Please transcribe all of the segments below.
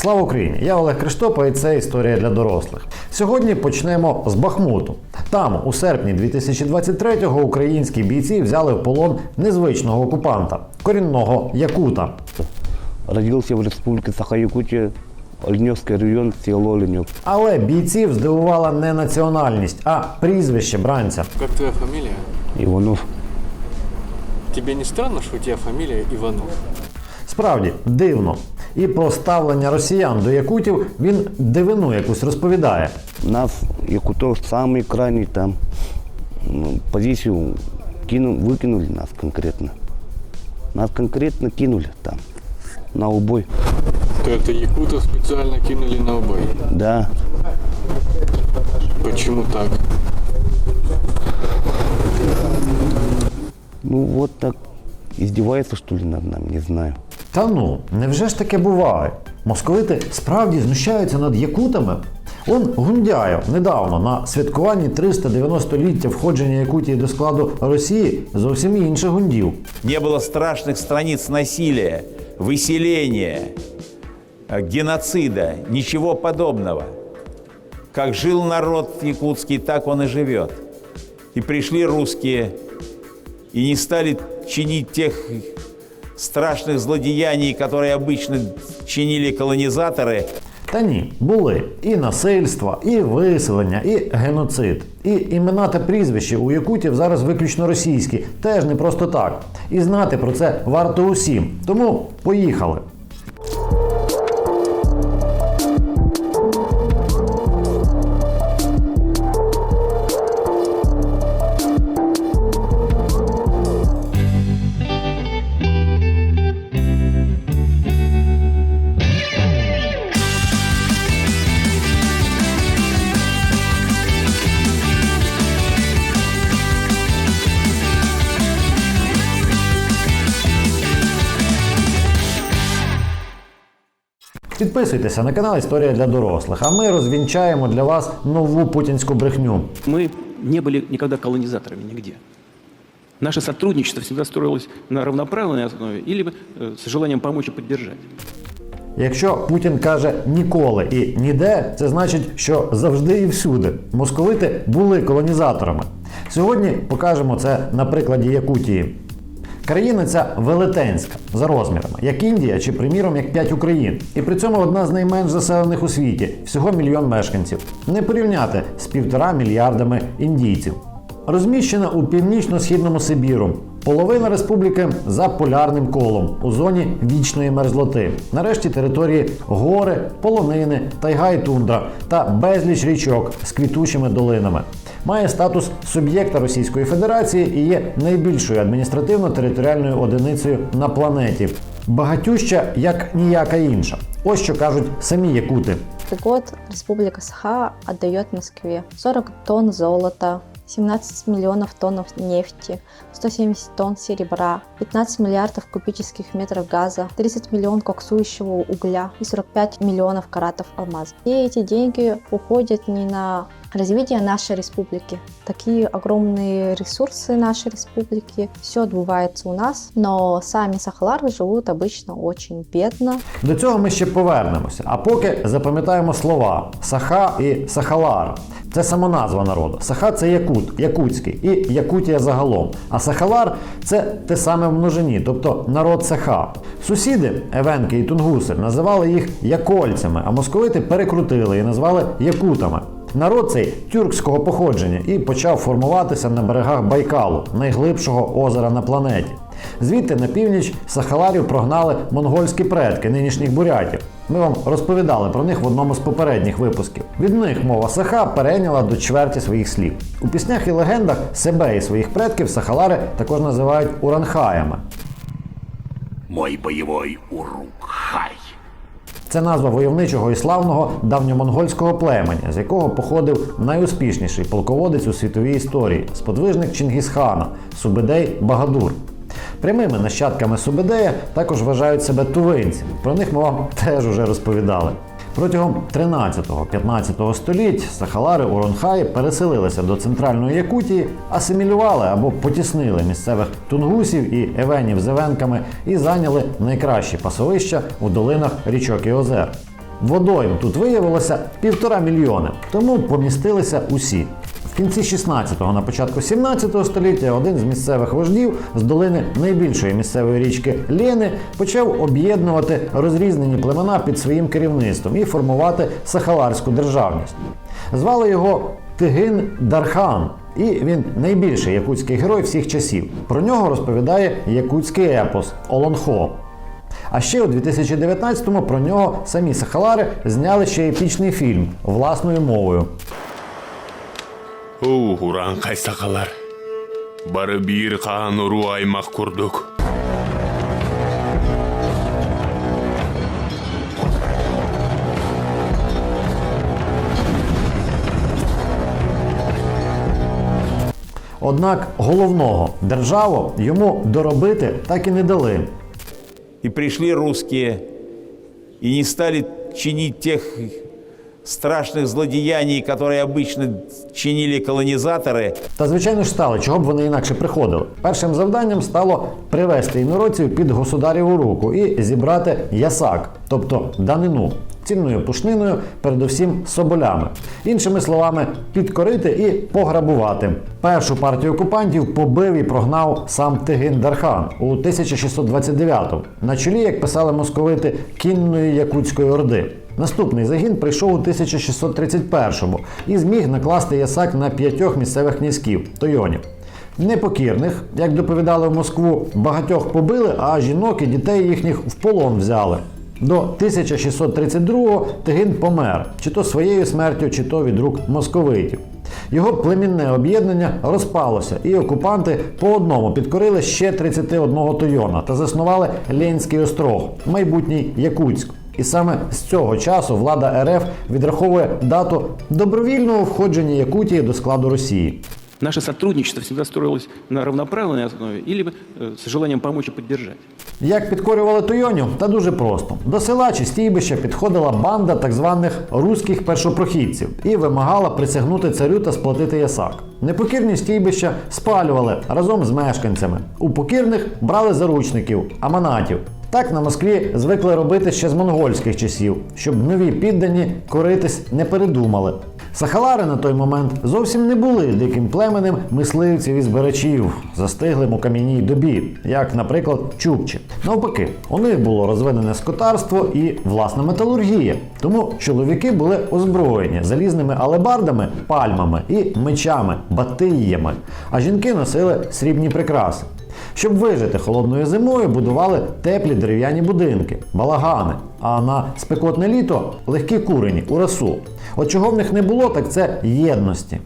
Слава Україні! Я Олег Криштопа і це історія для дорослих. Сьогодні почнемо з Бахмуту. Там, у серпні 2023-го, українські бійці взяли в полон незвичного окупанта корінного якута. Родился в республике Саха-Якутия, Леневский район, село Ленев. Але бійців здивувала не національність, а прізвище бранця. Как твоя фамилия? Иванов. Тебе не странно, что у тебя фамилия Иванов? Справді дивно І про ставлення росіян до якутів він дивину якусь розповідає. Нас, Якутов, самый крайний там, ну, позицию кину, выкинули нас конкретно. Нас конкретно кинули там, на убой. То это якутов специально кинули на убой. Да, Почему так? ну вот так издевается, что ли, над нами, не знаю. Та ну, невже ж таке буває? Московити справді знущаються над якутами? Он Гундяєв недавно на святкуванні 390-ліття входження Якутії до складу Росії зовсім інших гундів. Не было страшных страниц насилия, выселения, э, геноцида, ничего подобного. Как жил народ якутский, так он и живет. И пришли русские и не стали чинить тех страшных злодеяний, которые обычно чинили колонизаторы, Та ні, були і насильства, і виселення, і геноцид. І імена та прізвища у якутів зараз виключно російські, теж не просто так. І знати про це варто усім. Тому поїхали. Підписуйтеся на канал Історія для дорослих, а ми розвінчаємо для вас нову путінську брехню. Мы не были никогда колонизаторами нигде. Наше сотрудничество всегда строилось на равноправной основе или э, с желанием помочь и поддержать. Якщо Путін каже ніколи і ніде, це значить, що завжди і всюди московити були колонізаторами. Сьогодні покажемо це на прикладі Якутії. Країна ця велетенська за розмірами, як Індія чи, приміром, як 5 Україн. І при цьому одна з найменш заселених у світі всього мільйон мешканців. Не порівняти з півтора мільярдами індійців. Розміщена у північно-східному Сибіру. Половина республіки за полярним колом у зоні вічної мерзлоти. Нарешті території гори, полонини, тайга і тундра та безліч річок з квітучими долинами. Має статус суб'єкта Російської Федерації і є найбільшою адміністративно-територіальною одиницею на планеті. Багатюща як ніяка інша. Ось що кажуть самі якути. Каждый год Республика Саха отдает Москве 40 тонн золота, 17 миллионов тонн нефти, 170 тонн серебра, 15 миллиардов кубических метров газа, 30 миллионов коксующего угля и 45 миллионов каратов алмаза. Все эти деньги уходят не на развитие нашей республики. Такие огромные ресурсы нашей республики, все отбывается у нас, но сами сахалары живут обычно очень бедно, До цього ми ще повернемося. А поки запам'ятаємо слова Саха і Сахалар. Це самоназва народу. Саха це Якут, Якутський і Якутія загалом. А Сахалар це те саме в множині, тобто народ Саха. Сусіди Евенки і Тунгуси називали їх Якольцями, а московити перекрутили і назвали Якутами. Народ цей тюркського походження і почав формуватися на берегах Байкалу, найглибшого озера на планеті. Звідти на північ Сахаларів прогнали монгольські предки нинішніх бурятів. Ми вам розповідали про них в одному з попередніх випусків. Від них мова Саха перейняла до чверті своїх слів. У піснях і легендах себе і своїх предків Сахалари також називають уранхаями. Мой боевой Урукхай. Це назва войовничого і славного давньомонгольського племені, з якого походив найуспішніший полководець у світовій історії сподвижник Чингісхана Субедей Багадур. Прямими нащадками Субедея також вважають себе тувинці. Про них ми вам теж уже розповідали. Протягом 13-15 століть сахалари Уронхаї переселилися до центральної Якутії, асимілювали або потіснили місцевих тунгусів і евенів з евенками і зайняли найкращі пасовища у долинах річок і озер. Водойм тут виявилося півтора мільйони, тому помістилися усі. В кінці 16-го, на початку 17 століття один з місцевих вождів з долини найбільшої місцевої річки Лєни почав об'єднувати розрізнені племена під своїм керівництвом і формувати Сахаларську державність. Звали його Тигин Дархан, і він найбільший якутський герой всіх часів. Про нього розповідає якутський епос Олонхо. А ще у 2019-му про нього самі Сахалари зняли ще епічний фільм власною мовою. Оу, уранқай сақалар. Бары бир қан ұру аймақ құрдық. Однак головного державу йому доробити так і не дали. И пришли русские и не стали чинить тех страшных злодеяний, которые обычно чинили колонизаторы, Та звичайно ж стали, чого б вони інакше приходили. Першим завданням стало привести інородців під государіву руку і зібрати ясак, тобто данину. Цінною пушниною, передусім соболями. Іншими словами, підкорити і пограбувати. Першу партію окупантів побив і прогнав сам Тигин Дархан у 1629-му, на чолі, як писали московити, кінної Якутської орди. Наступний загін прийшов у 1631-му і зміг накласти ясак на п'ятьох місцевих князьків тойонів. Непокірних, як доповідали в Москву, багатьох побили, а жінок і дітей їхніх в полон взяли. До 1632-го Тигин помер, чи то своєю смертю, чи то від рук московитів. Його племінне об'єднання розпалося, і окупанти по одному підкорили ще 31 тойона та заснували Ленський острог, майбутній Якутськ. І саме з цього часу влада РФ відраховує дату добровільного входження Якутії до складу Росії. Наше сотрудничество всегда строилось на равноправной основе или э, с желанием помочь и поддержать. Як підкорювали Тойонів? Та дуже просто. До села чи стійбища підходила банда так званих руських першопрохідців і вимагала присягнути царю та сплатити ясак. Непокірні стійбища спалювали разом з мешканцями. У покірних брали заручників, аманатів. Так на Москві звикли робити ще з монгольських часів, щоб нові піддані коритись не передумали. Сахалари на той момент зовсім не були диким племенем мисливців і збирачів, застиглим у кам'яній добі, як, наприклад, чукчі. Навпаки, у них було розвинене скотарство і власна металургія. Тому чоловіки були озброєні залізними алебардами, пальмами і мечами, батиями, а жінки носили срібні прикраси. Щоб вижити холодною зимою, будували теплі дерев'яні будинки, балагани, а на спекотне літо легкі курені у расу. От чого в них не було, так це єдності.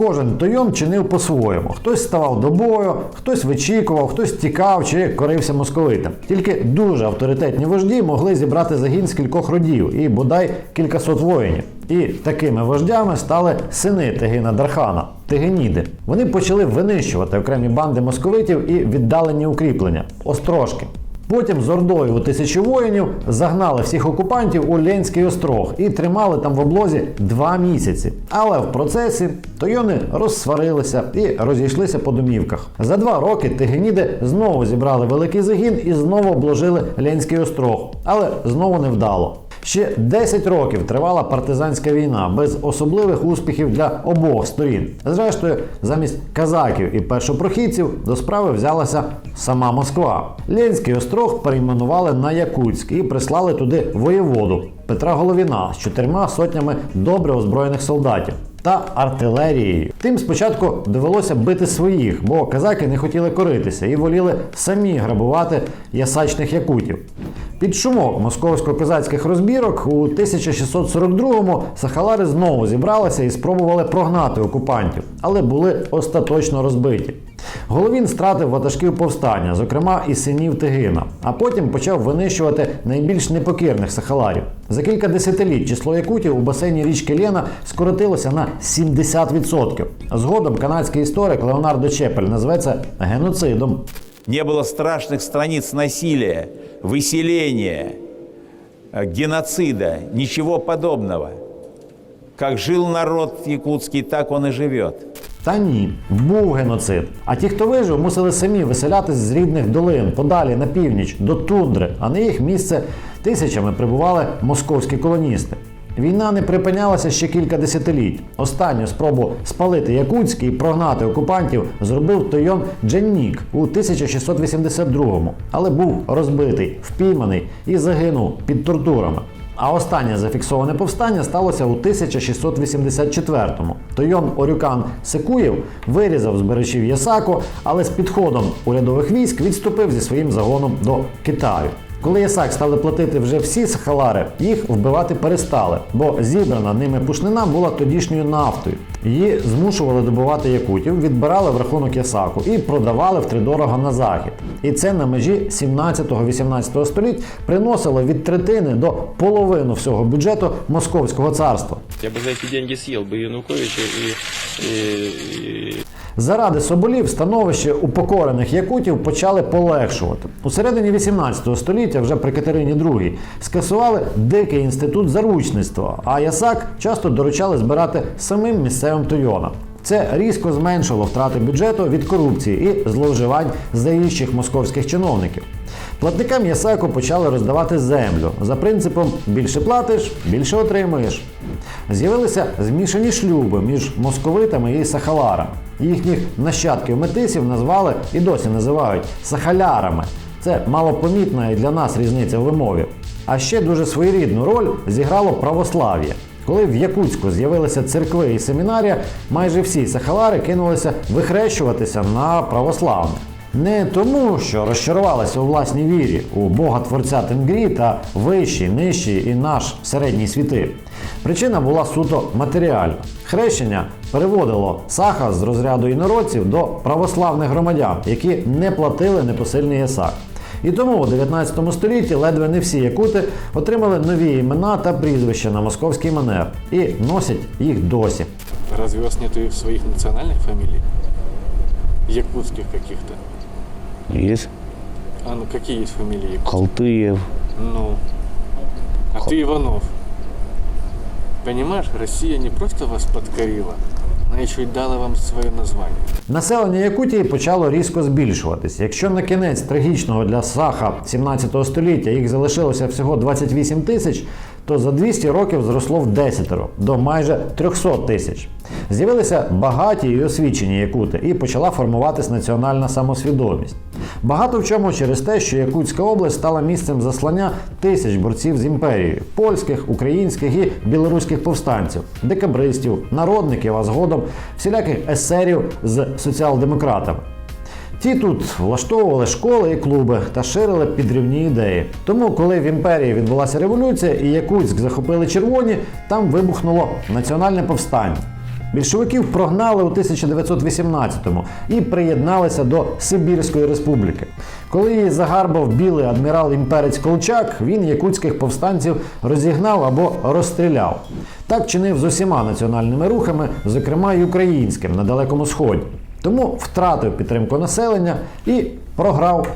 Кожен тойом чинив по-своєму. Хтось ставав до бою, хтось вичікував, хтось тікав чи корився московитам. Тільки дуже авторитетні вожді могли зібрати загін з кількох родів і бодай кількасот воїнів. І такими вождями стали сини Тигина Дархана Тигеніди. Вони почали винищувати окремі банди московитів і віддалені укріплення острожки. Потім з ордою у тисячі воїнів загнали всіх окупантів у Ленський острог і тримали там в облозі два місяці. Але в процесі тойони розсварилися і розійшлися по домівках. За два роки Тигеніди знову зібрали великий загін і знову обложили Ленський острог, але знову не вдало. Ще 10 років тривала партизанська війна без особливих успіхів для обох сторін. Зрештою, замість казаків і першопрохідців до справи взялася сама Москва. Ленський острог перейменували на Якутськ і прислали туди воєводу Петра Головіна з чотирма сотнями добре озброєних солдатів. Та артилерією. Тим спочатку довелося бити своїх, бо казаки не хотіли коритися і воліли самі грабувати ясачних якутів. Під шумок московсько-козацьких розбірок у 1642-му сахалари знову зібралися і спробували прогнати окупантів, але були остаточно розбиті. Головін стратив ватажків повстання, зокрема і синів Тигина, а потім почав винищувати найбільш непокірних сахаларів. За кілька десятиліть число якутів у басейні річки Лена скоротилося на 70%. Згодом канадський історик Леонардо Чепель назве це геноцидом. не было страшных страниц насилия, выселения, э, геноцида, ничего подобного. Как жил народ якутский, так он и живет. Та ні, був геноцид. А ті, хто вижив, мусили самі виселятись з рідних долин подалі на північ до тундри, а на їх місце тисячами прибували московські колоністи. Війна не припинялася ще кілька десятиліть. Останню спробу спалити Якутський і прогнати окупантів зробив Тойон Дженнік у 1682-му, але був розбитий, впійманий і загинув під тортурами. А останнє зафіксоване повстання сталося у 1684-му. Тойон Орюкан Секуєв вирізав з бережів Ясако, але з підходом урядових військ відступив зі своїм загоном до Китаю. Коли Ясак стали платити вже всі сахалари, їх вбивати перестали, бо зібрана ними пушнина була тодішньою нафтою. Її змушували добувати якутів, відбирали в рахунок Ясаку і продавали втридорога на захід. І це на межі 17-18 століть приносило від третини до половини всього бюджету Московського царства. Я бы за эти деньги съел бы Януковича и, и- и Заради соболів становище упокорених якутів почали полегшувати. У середині 18 століття, вже при Катерині II, скасували дикий інститут заручництва, а ясак часто доручали збирати самим місцевим тойонам. Це різко зменшило втрати бюджету від корупції і зловживань заїжджих московських чиновників. Платникам Ясаку почали роздавати землю за принципом більше платиш, більше отримуєш. З'явилися змішані шлюби між московитами і сахаларами. Їхніх нащадків метисів назвали і досі називають сахалярами. Це малопомітна і для нас різниця в вимові. А ще дуже своєрідну роль зіграло православ'я. Коли в Якутську з'явилися церкви і семінарія, майже всі сахалари кинулися вихрещуватися на православних. Не тому, що розчарувалися у власній вірі у Бога Творця Тенгрі та вищі, нижчі і наш середній світи. Причина була суто матеріальна. Хрещення переводило саха з розряду інородців до православних громадян, які не платили непосильний ясак. І тому у 19 столітті ледве не всі якути отримали нові імена та прізвища на московський манер і носять їх досі. Разве у вас нету и своих национальных фамилий? Якутских каких-то? Есть А ну какие есть фамилии? якутские? Ну. А ты Иванов. Понимаешь, Россия не просто вас подкорила, она еще и дала вам свое название. Населення Якутії почало різко збільшуватись. Якщо на кінець трагічного для Саха 17 століття їх залишилося всього 28 тисяч, то за 200 років зросло в десятеро до майже 300 тисяч. З'явилися багаті і освічені якути, і почала формуватись національна самосвідомість. Багато в чому через те, що Якутська область стала місцем заслання тисяч борців з імперією польських, українських і білоруських повстанців, декабристів, народників, а згодом всіляких есерів з соціал-демократами. Ті тут влаштовували школи і клуби та ширили підрівні ідеї. Тому, коли в імперії відбулася революція і Якутськ захопили червоні, там вибухнуло національне повстання. Більшовиків прогнали у 1918-му і приєдналися до Сибірської республіки. Коли її загарбав білий адмірал імперець Колчак, він якутських повстанців розігнав або розстріляв. Так чинив з усіма національними рухами, зокрема й українським на Далекому Сході. Тому втратив підтримку населення і програв.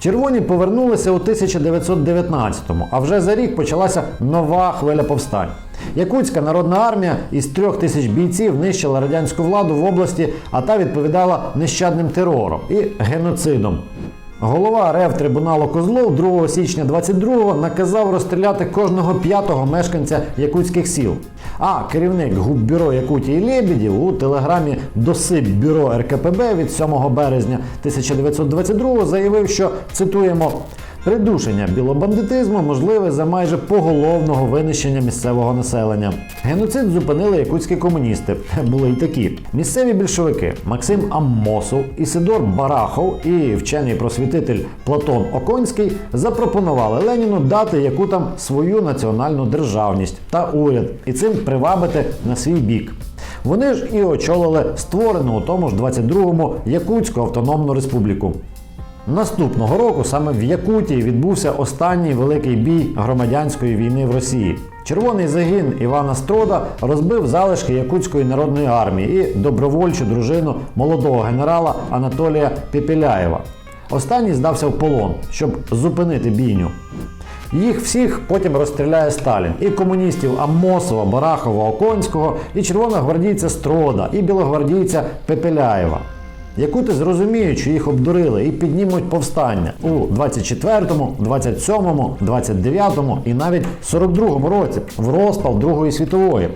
Червоні повернулися у 1919-му, а вже за рік почалася нова хвиля повстань. Якутська народна армія із трьох тисяч бійців нищила радянську владу в області, а та відповідала нещадним терором і геноцидом. Голова РФ трибуналу Козлов 2 січня 22-го наказав розстріляти кожного п'ятого мешканця якутських сіл. А керівник губбюро Якутії Лебідів у телеграмі до СИБ-бюро РКПБ від 7 березня 1922 заявив, що цитуємо. Придушення білобандитизму можливе за майже поголовного винищення місцевого населення. Геноцид зупинили якутські комуністи. Були й такі. Місцеві більшовики Максим Аммосов, Ісидор Барахов і вчений просвітитель Платон Оконський запропонували Леніну дати якутам свою національну державність та уряд і цим привабити на свій бік. Вони ж і очолили створену у тому ж 22-му Якутську автономну республіку. Наступного року саме в Якутії відбувся останній великий бій громадянської війни в Росії. Червоний загін Івана Строда розбив залишки Якутської народної армії і добровольчу дружину молодого генерала Анатолія Пепеляєва. Останній здався в полон, щоб зупинити бійню. Їх всіх потім розстріляє Сталін. І комуністів Амосова, Барахова, Оконського, і червоногвардійця Строда, і білогвардійця Пепеляєва. Якути зрозуміють, що їх обдурили і піднімуть повстання у 24-му, 27-му, 29-му і навіть 42-му році в розпал Другої світової.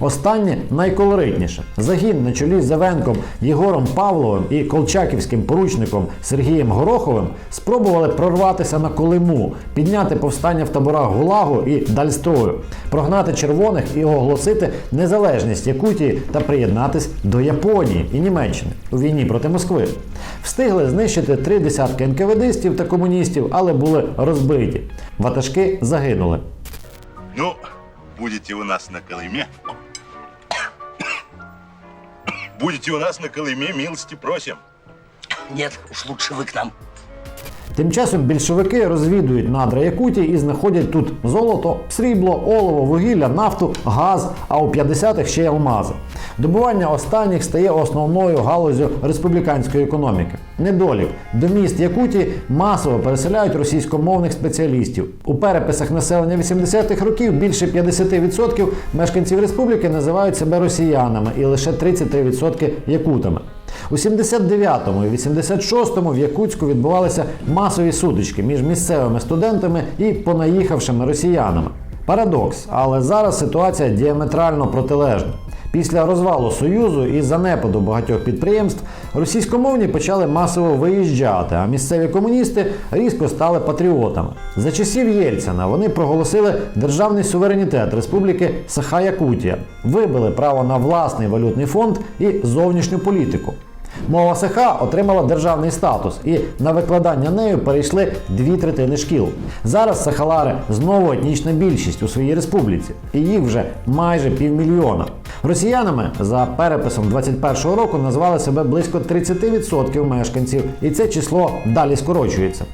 Останнє найколоритніше. Загін на чолі з Зевенком Єгором Павловим і колчаківським поручником Сергієм Гороховим спробували прорватися на Колиму, підняти повстання в таборах Гулагу і Дальстрою, прогнати червоних і оголосити незалежність Якутії та приєднатись до Японії і Німеччини у війні проти Москви. Встигли знищити три десятки НКВДистів та комуністів, але були розбиті. Ватажки загинули. Ну, будете у нас на Колыме. Будете у нас на Колыме, милости просим. Нет, уж лучше вы к нам. Тим часом більшовики розвідують надра Якутії і знаходять тут золото, срібло, олово, вугілля, нафту, газ, а у 50-х ще й алмази. Добування останніх стає основною галузю республіканської економіки. Недолік до міст Якутії масово переселяють російськомовних спеціалістів. У переписах населення 80-х років більше 50% мешканців республіки називають себе росіянами і лише 33% якутами. У 79-му і 86-му в Якутську відбувалися масові сутички між місцевими студентами і понаїхавшими росіянами. Парадокс, але зараз ситуація діаметрально протилежна. Після розвалу Союзу і занепаду багатьох підприємств російськомовні почали масово виїжджати, а місцеві комуністи різко стали патріотами. За часів Єльцина вони проголосили державний суверенітет Республіки Саха-Якутія, вибили право на власний валютний фонд і зовнішню політику. Мова СХ отримала державний статус, і на викладання нею перейшли дві третини шкіл. Зараз сахалари знову етнічна більшість у своїй республіці, і їх вже майже півмільйона. Росіянами за переписом 21-го року назвали себе близько 30% мешканців, і це число далі скорочується.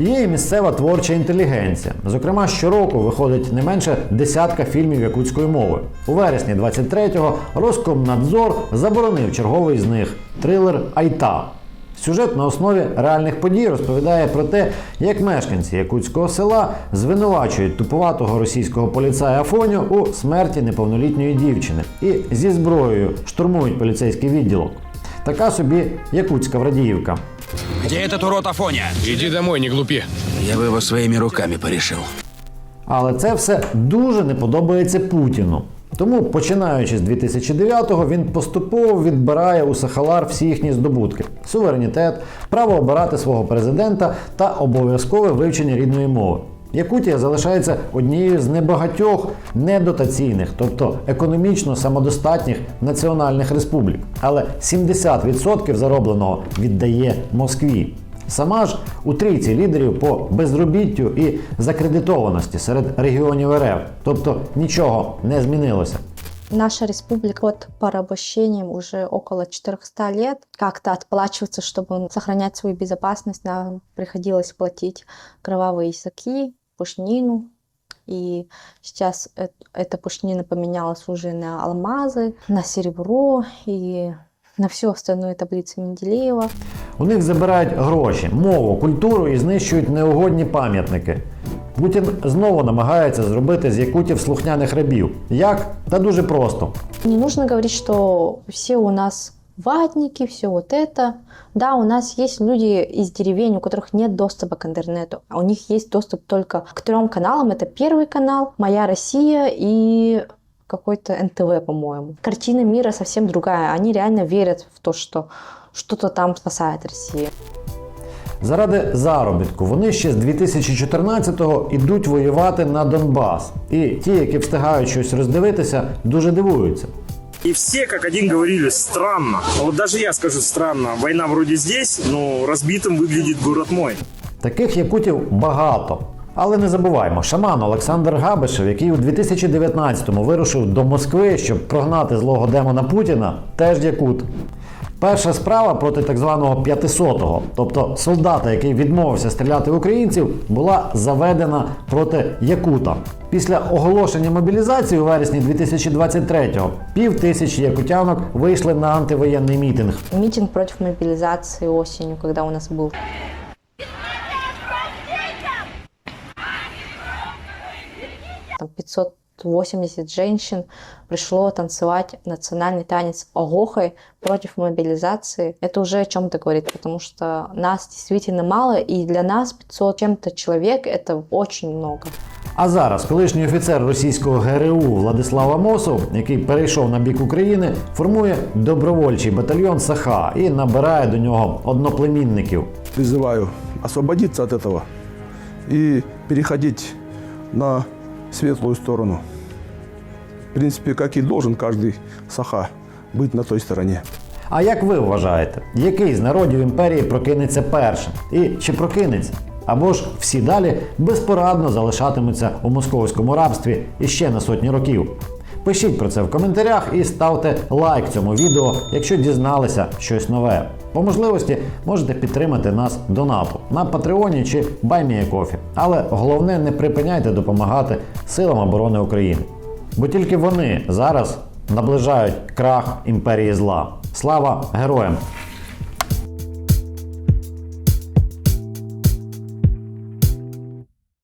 Є і місцева творча інтелігенція. Зокрема, щороку виходить не менше десятка фільмів якутською мовою. У вересні 23-го Роскомнадзор заборонив черговий з них трилер Айта. Сюжет на основі реальних подій розповідає про те, як мешканці якутського села звинувачують тупуватого російського поліцая Афоню у смерті неповнолітньої дівчини і зі зброєю штурмують поліцейський відділок. Така собі якутська Врадіївка. Где этот урод Афоня? Иди домой, не глупи. Я бы его своими руками порешил. Але це все дуже не подобається Путіну. Тому, починаючи з 2009-го, він поступово відбирає у Сахалар всі їхні здобутки: суверенітет, право обирати свого президента та обов'язкове вивчення рідної мови. Якутія залишається однією з небагатьох недотаційних, тобто економічно самодостатніх національних республік. Але 70% заробленого віддає Москві. Сама ж у трійці лідерів по безробіттю і закредитованості серед регіонів РФ, тобто нічого не змінилося. Наша республика под порабощением уже около 400 лет. Как-то отплачиваться, чтобы сохранять свою безопасность, нам приходилось платить кровавые языки, пушнину. И сейчас э- эта пушнина поменялась уже на алмазы, на серебро и на всю остальную таблицу Менделеева. У них забирають гроші, мову, культуру і знищують неугодні пам'ятники. Путін знову намагається зробити з якутів слухняних рабів. Як? Та дуже просто. Не нужно говорить, что все у нас ватники, все вот это. Да, у нас есть люди из деревень, у которых нет доступа к интернету. А у них есть доступ только к трем каналам. Это Первый канал, Моя Россия и какой-то НТВ, по-моему. Картина мира совсем другая. Они реально верят в то, что что-то там спасает Россию. Заради заробітку вони ще з 2014-го йдуть воювати на Донбас. І ті, які встигають щось роздивитися, дуже дивуються. И все как один говорили, странно. Вот даже я скажу странно. Война вроде здесь, но разбитым выглядит город мой. Таких якутів багато. Але не забуваймо, шаман Олександр Габишев, який у 2019-му вирушив до Москви, щоб прогнати злого демона Путіна, теж якут. Перша справа проти так званого 500-го, тобто солдата, який відмовився стріляти в українців, була заведена проти Якута. Після оголошення мобілізації у вересні 2023-го пів тисячі якутянок вийшли на антивоєнний мітинг. Мітинг проти мобілізації осінню, коли у нас був. Там 500 80 женщин пришло танцевать национальный танец Огохой против мобилизации. Это уже о чем-то говорит, потому что нас действительно мало, и для нас 500 чем-то человек – это очень много. А зараз колишній офіцер російського ГРУ Владислава Мосов, який перейшов на бік України, формує добровольчий батальйон Саха і набирає до нього одноплемінників. Призиваю освободитися від цього і переходити на светлую сторону. В принципе, как и должен каждый саха быть на той стороне. А як ви вважаєте, який з народів імперії прокинеться першим? І чи прокинеться? Або ж всі далі безпорадно залишатимуться у московському рабстві іще на сотні років? Пишіть про це в коментарях і ставте лайк цьому відео, якщо дізналися щось нове. По можливості можете підтримати нас донату на Патреоні чи Баймієкофі. Але головне не припиняйте допомагати силам оборони України. Бо тільки вони зараз наближають крах імперії зла. Слава героям!